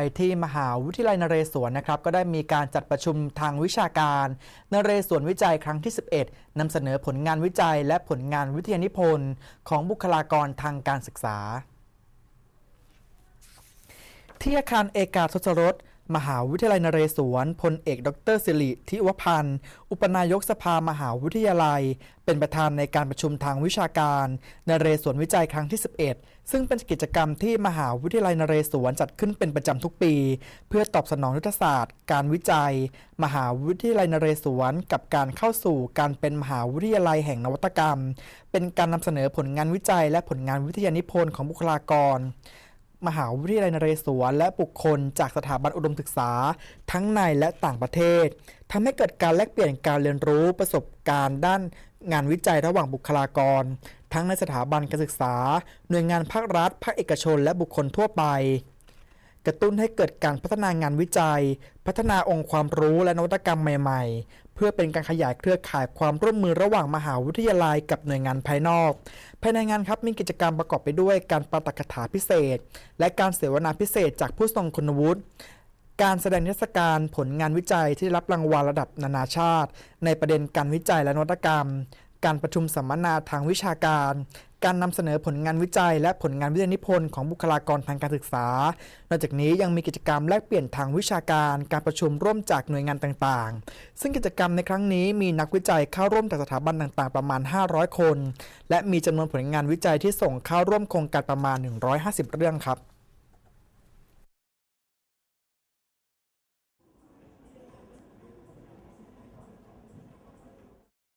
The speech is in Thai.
ไปที่มหาวิทยาลัยนเรศวรนะครับก็ได้มีการจัดประชุมทางวิชาการนเรศวรวิจัยครั้งที่ 11นำเสนอผลงานวิจัย และผลงานวิทยานิพนธ์ของบุคลากรทางการศึกษา ที่อาคารเอกาทศรส มหาวิทยาลัยนเรศวรพลเอกดรสิริทิวพันธ์ อุปนายกสภามหาวิทยาลัย เป็นประธานในการประชุมทางวิชาการนเรศวรวิจัยครั้งที่ 11 ซึ่งเป็นกิจกรรมที่มหาวิทยาลัยนเรศวรจัดขึ้นเป็นประจำทุกปี เพื่อตอบสนองยุทธศาสตร์ การวิจัย มหาวิทยาลัยนเรศวรกับการเข้าสู่การเป็นมหาวิทยาลัยแห่งนวัตกรรม เป็นการนำเสนอผลงานวิจัย และผลงานวิทยานิพนธ์ของบุคลากร มหาวิทยาลัยนเรศวร และบุคคลจากสถาบันอุดมศึกษา ทั้งในและต่างประเทศทำให้เกิดการแลกเปลี่ยนการเรียนรู้ประสบการณ์ด้านงานวิจัยระหว่างบุคลากร ทั้งในสถาบันการศึกษา หน่วยงานภาครัฐ ภาคเอกชน และบุคคลทั่วไป กระตุ้นให้เกิดการพัฒนางานวิจัย พัฒนาองค์ความรู้และนวัตกรรมใหม่ ๆ เพื่อเป็นการขยายเครือข่ายความร่วมมือระหว่างมหาวิทยาลัยกับหน่วยงานภายนอก ภายในงานครับมีกิจกรรมประกอบไปด้วยการปาฐกถาพิเศษ และการเสวนาพิเศษจากผู้ทรงคุณวุฒิการแสดงนิทรรศการผลงานวิจัยที่ได้รับรางวัลระดับนานาชาติ ในประเด็นการวิจัยและนวัตกรรม การประชุมสัมมนาทางวิชาการ การนำเสนอผลงานวิจัย และผลงานวิทยานิพนธ์ของบุคลากรทางการศึกษา นอกจากนี้ยังมีกิจกรรมแลกเปลี่ยนทางวิชาการ การประชุมร่วมจากหน่วยงานต่างๆ ซึ่งกิจกรรมในครั้งนี้มีนักวิจัยเข้าร่วมจากสถาบันต่างๆ ประมาณ 500 คน และมีจำนวนผลงานวิจัยที่ส่งเข้าร่วมโครงการประมาณ 150 เรื่องครับ